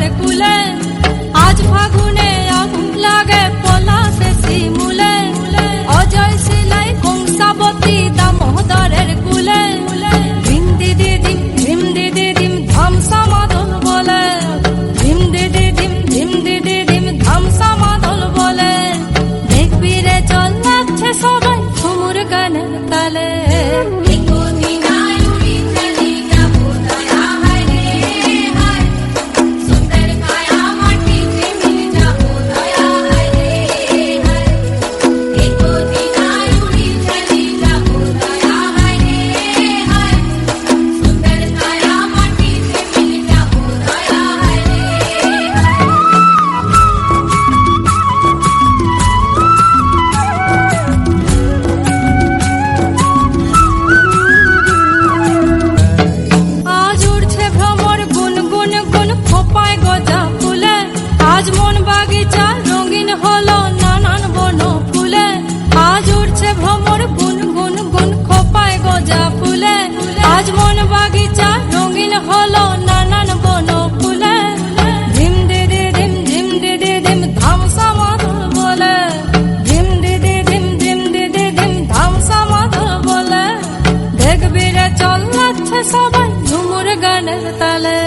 দামোদরের কুলে আজ ফাগুনে আগুন লাগে পলাশে শিমুলে। অজয় শিলাই কংসাবতী দামোদরের কুলে। ধিম দিদি দিম ধিম দিদি দিম ধামসা মাদল বলে। ধিম দিদি দিম ধিম দিদি দিম ধামসা মাদল বলে। দেখবি রে চল লাগছে সবাই, ঝুমুর গানের তালে। সবাই ঝুমুর গানের তালে।